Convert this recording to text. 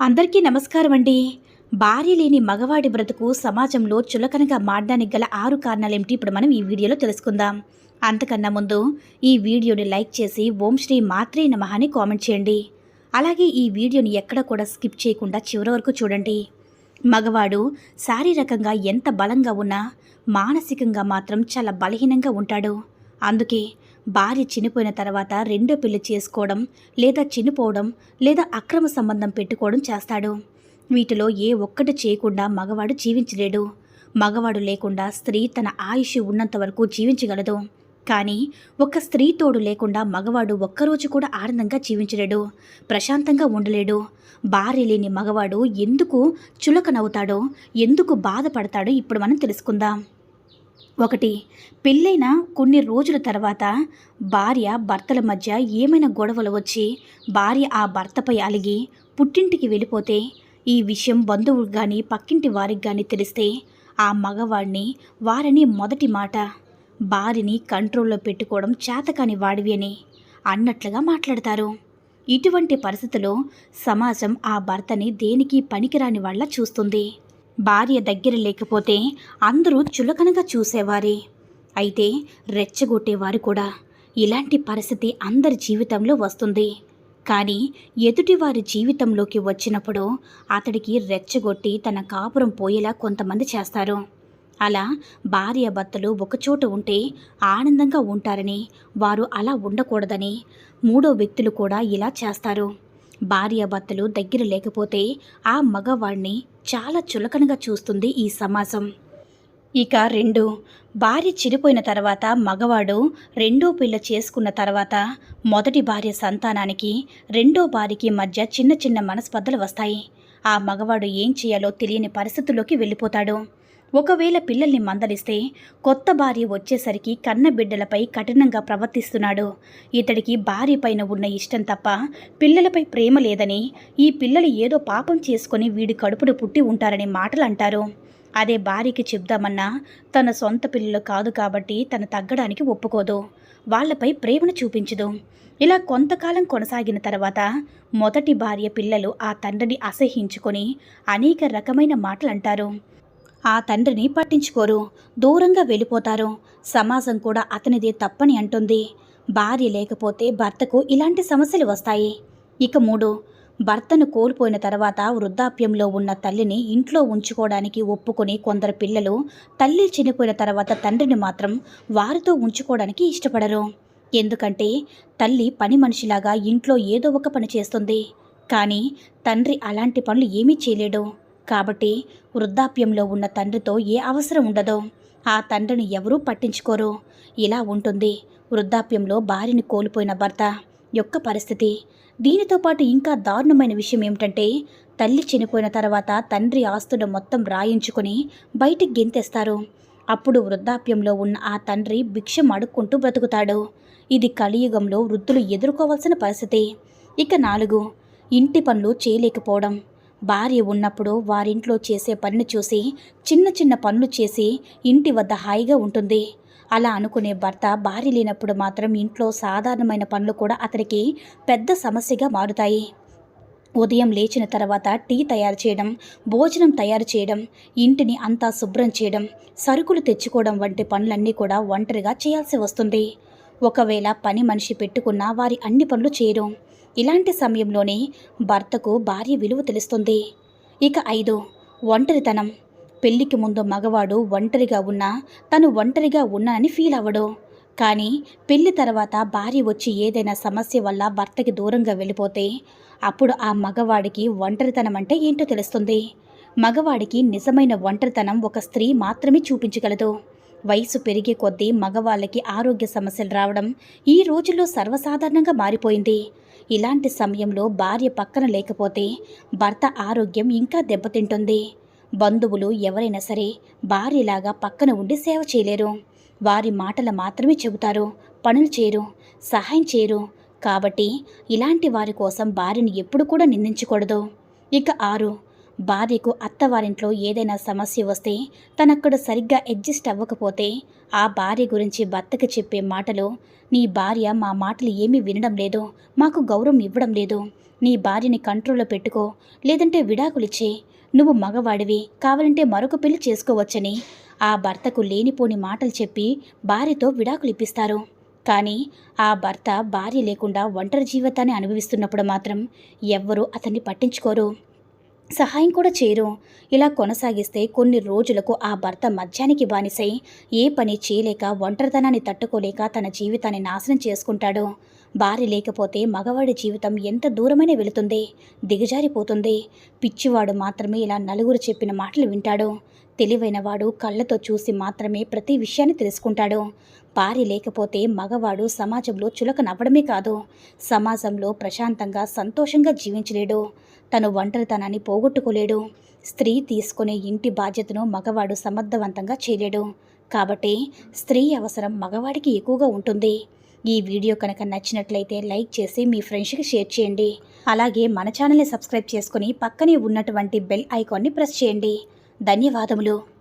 అందరికీ నమస్కారం అండి. భార్య లేని మగవాడి బ్రతుకు సమాజంలో చులకనగా మారడానికి గల ఆరు కారణాలేమిటి ఇప్పుడు మనం ఈ వీడియోలో తెలుసుకుందాం. అంతకన్నా ముందు ఈ వీడియోని లైక్ చేసి ఓం శ్రీ మాత్రే నమః అని కామెంట్ చేయండి. అలాగే ఈ వీడియోని ఎక్కడ కూడా స్కిప్ చేయకుండా చివరి వరకు చూడండి. మగవాడు శారీరకంగా ఎంత బలంగా ఉన్నా మానసికంగా మాత్రం చాలా బలహీనంగా ఉంటాడు. అందుకే భార్య చనిపోయిన తర్వాత రెండో పెళ్ళి చేసుకోవడం లేదా చనిపోవడం లేదా అక్రమ సంబంధం పెట్టుకోవడం చేస్తాడు. వీటిలో ఏ ఒక్కటి చేయకుండా మగవాడు జీవించలేడు. మగవాడు లేకుండా స్త్రీ తన ఆయుష్ ఉన్నంత వరకు జీవించగలదు. కానీ ఒక స్త్రీ తోడు లేకుండా మగవాడు ఒక్కరోజు కూడా ఆనందంగా జీవించలేడు ప్రశాంతంగా ఉండలేడు. భార్య లేని మగవాడు ఎందుకు చులకనవుతాడో ఎందుకు బాధపడతాడో ఇప్పుడు మనం తెలుసుకుందాం. ఒకటి. పెళ్ళైన కొన్ని రోజుల తర్వాత భార్య భర్తల మధ్య ఏమైనా గొడవలు వచ్చి భార్య ఆ భర్తపై అలిగి పుట్టింటికి వెళ్ళిపోతే ఈ విషయం బంధువులకు కానీ పక్కింటి వారికి కానీ తెలిస్తే ఆ మగవాడిని వారిని మొదటి మాట. భార్యని కంట్రోల్లో పెట్టుకోవడం చేతకాని వాడివి అని అన్నట్లుగా మాట్లాడతారు. ఇటువంటి పరిస్థితుల్లో సమాజం ఆ భర్తని దేనికి పనికిరాని వాళ్ళ చూస్తుంది. భార్య దగ్గర లేకపోతే అందరూ చులకనగా చూసేవారే. అయితే రెచ్చగొట్టేవారు కూడా. ఇలాంటి పరిస్థితి అందరి జీవితంలో వస్తుంది. కానీ ఎదుటివారి జీవితంలోకి వచ్చినప్పుడు అతడికి రెచ్చగొట్టి తన కాపురం పోయేలా కొంతమంది చేస్తారు. అలా భార్య భర్తలు ఒకచోట ఉంటే ఆనందంగా ఉంటారని వారు అలా ఉండకూడదని మూడో వ్యక్తులు కూడా ఇలా చేస్తారు. భార్యాభర్తలు దగ్గర లేకపోతే ఆ మగవాడిని చాలా చులకనగా చూస్తుంది ఈ సమాజం. ఇక రెండు భార్య చిరిపోయిన తర్వాత మగవాడు రెండో పిల్ల చేసుకున్న తర్వాత మొదటి భార్య సంతానానికి రెండో భార్యకి మధ్య చిన్న చిన్న మనస్పర్ధలు వస్తాయి. ఆ మగవాడు ఏం చేయాలో తెలియని పరిస్థితుల్లోకి వెళ్ళిపోతాడు. ఒకవేళ పిల్లల్ని మందలిస్తే కొత్త భార్య వచ్చేసరికి కన్న బిడ్డలపై కఠినంగా ప్రవర్తిస్తున్నాడు. ఇతడికి భార్య పైన ఉన్న ఇష్టం తప్ప పిల్లలపై ప్రేమ లేదని ఈ పిల్లలు ఏదో పాపం చేసుకొని వీడి కడుపును పుట్టి ఉంటారనే మాటలు అంటారు అదే భార్యకి చెప్దామన్నా తన సొంత పిల్లలు కాదు కాబట్టి తన తగ్గడానికి ఒప్పుకోదు. వాళ్ళపై ప్రేమను చూపించదు. ఇలా కొంతకాలం కొనసాగిన తర్వాత మొదటి భార్య పిల్లలు ఆ తండ్రిని అసహించుకొని అనేక రకమైన మాటలు అంటారు ఆ తండ్రిని పట్టించుకోరు. దూరంగా వెళ్ళిపోతారు. సమాజం కూడా అతనిదే తప్పని అంటుంది. భార్య లేకపోతే భర్తకు ఇలాంటి సమస్యలు వస్తాయి. ఇక మూడు. భర్తను కోల్పోయిన తర్వాత వృద్ధాప్యంలో ఉన్న తల్లిని ఇంట్లో ఉంచుకోవడానికి ఒప్పుకొని కొందరు పిల్లలు తల్లి చనిపోయిన తర్వాత తండ్రిని మాత్రం వారితో ఉంచుకోవడానికి ఇష్టపడరు. ఎందుకంటే తల్లి పని మనిషిలాగా ఇంట్లో ఏదో ఒక పని చేస్తుంది. కానీ తండ్రి అలాంటి పనులు ఏమీ చేయలేడు. కాబట్టి వృద్ధాప్యంలో ఉన్న తండ్రితో ఏ అవసరం ఉండదో. ఆ తండ్రిని ఎవరూ పట్టించుకోరు. ఇలా ఉంటుంది. వృద్ధాప్యంలో భార్యని కోల్పోయిన భర్త యొక్క పరిస్థితి. దీనితో పాటు ఇంకా దారుణమైన విషయం ఏమిటంటే తల్లి చనిపోయిన తర్వాత తండ్రి ఆస్తులు మొత్తం రాయించుకొని బయటికి గెంతేస్తారు. అప్పుడు వృద్ధాప్యంలో ఉన్న ఆ తండ్రి భిక్షం అడుక్కుంటూ బ్రతుకుతాడు. ఇది కలియుగంలో వృద్ధులు ఎదుర్కోవాల్సిన పరిస్థితి. ఇక నాలుగు. ఇంటి పనులు చేయలేకపోవడం. భార్య ఉన్నప్పుడు వారింట్లో చేసే పనిని చూసి చిన్న చిన్న పనులు చేసి ఇంటి వద్ద హాయిగా ఉంటుంది. అలా అనుకునే భర్త భార్య లేనప్పుడు మాత్రం ఇంట్లో సాధారణమైన పనులు కూడా అతనికి పెద్ద సమస్యగా మారుతాయి. ఉదయం లేచిన తర్వాత టీ తయారు చేయడం భోజనం తయారు చేయడం ఇంటిని అంతా శుభ్రం చేయడం సరుకులు తెచ్చుకోవడం వంటి పనులన్నీ కూడా ఒంటరిగా చేయాల్సి వస్తుంది. ఒకవేళ పని మనిషి పెట్టుకున్నా వారి అన్ని పనులు చేయరు. ఇలాంటి సమయంలోనే భర్తకు భార్య విలువ తెలుస్తుంది. ఇక ఐదు ఒంటరితనం. పెళ్ళికి ముందు మగవాడు ఒంటరిగా ఉన్నా తను ఒంటరిగా ఉన్నానని ఫీల్ అవ్వడు. కానీ పెళ్ళి తర్వాత భార్య వచ్చి ఏదైనా సమస్య వల్ల భర్తకి దూరంగా వెళ్ళిపోతే అప్పుడు ఆ మగవాడికి ఒంటరితనం అంటే ఏంటో తెలుస్తుంది. మగవాడికి నిజమైన ఒంటరితనం ఒక స్త్రీ మాత్రమే చూపించగలదు. వయసు పెరిగే కొద్దీ మగవాళ్ళకి ఆరోగ్య సమస్యలు రావడం ఈ రోజుల్లో సర్వసాధారణంగా మారిపోయింది. ఇలాంటి సమయంలో భార్య పక్కన లేకపోతే భర్త ఆరోగ్యం ఇంకా దెబ్బతింటుంది. బంధువులు ఎవరైనా సరే భార్యలాగా పక్కన ఉండి సేవ చేయలేరు. వారి మాటలు మాత్రమే చెబుతారు పనులు చేయరు సహాయం చేయరు. కాబట్టి ఇలాంటి వారి కోసం భార్యను ఎప్పుడు కూడా నిందించకూడదు. ఇక ఆరు భార్యకు అత్తవారింట్లో ఏదైనా సమస్య వస్తే తనక్కడ సరిగ్గా అడ్జస్ట్ అవ్వకపోతే ఆ భార్య గురించి భర్తకి చెప్పే మాటలు నీ భార్య మా మాటలు ఏమీ వినడం లేదు మాకు గౌరవం ఇవ్వడం లేదు నీ భార్యని కంట్రోల్లో పెట్టుకో లేదంటే విడాకులిచ్చే నువ్వు మగవాడివి కావాలంటే మరొక పెళ్ళి చేసుకోవచ్చని ఆ భర్తకు లేనిపోని మాటలు చెప్పి భార్యతో విడాకులు ఇప్పిస్తారు కానీ ఆ భర్త భార్య లేకుండా ఒంటరి జీవితాన్ని అనుభవిస్తున్నప్పుడు మాత్రం ఎవ్వరూ అతన్ని పట్టించుకోరు. సహాయం కూడా చేయరు. ఇలా కొనసాగిస్తే కొన్ని రోజులకు ఆ భర్త మద్యానికి బానిసై ఏ పని చేయలేక ఒంటరితనాన్ని తట్టుకోలేక తన జీవితాన్ని నాశనం చేసుకుంటాడు. భార్య లేకపోతే మగవాడి జీవితం ఎంత దూరమైన వెళుతుంది దిగజారిపోతుంది. పిచ్చివాడు మాత్రమే ఇలా నలుగురు చెప్పిన మాటలు వింటాడు. తెలివైనవాడు కళ్ళతో చూసి మాత్రమే ప్రతి విషయాన్ని తెలుసుకుంటాడు. భార్య లేకపోతే మగవాడు సమాజంలో చులక నవ్వడమే కాదు సమాజంలో ప్రశాంతంగా సంతోషంగా జీవించలేడు. తను ఒంటరితనాన్ని పోగొట్టుకోలేడు. స్త్రీ తీసుకునే ఇంటి బాధ్యతను మగవాడు సమర్థవంతంగా చేయలేడు. కాబట్టి స్త్రీ అవసరం మగవాడికి ఎక్కువగా ఉంటుంది. ఈ వీడియో కనుక నచ్చినట్లయితే లైక్ చేసి మీ ఫ్రెండ్స్కి షేర్ చేయండి. అలాగే మన ఛానల్ని సబ్స్క్రైబ్ చేసుకుని పక్కనే ఉన్నటువంటి బెల్ ఐకాన్ని ప్రెస్ చేయండి. ధన్యవాదములు.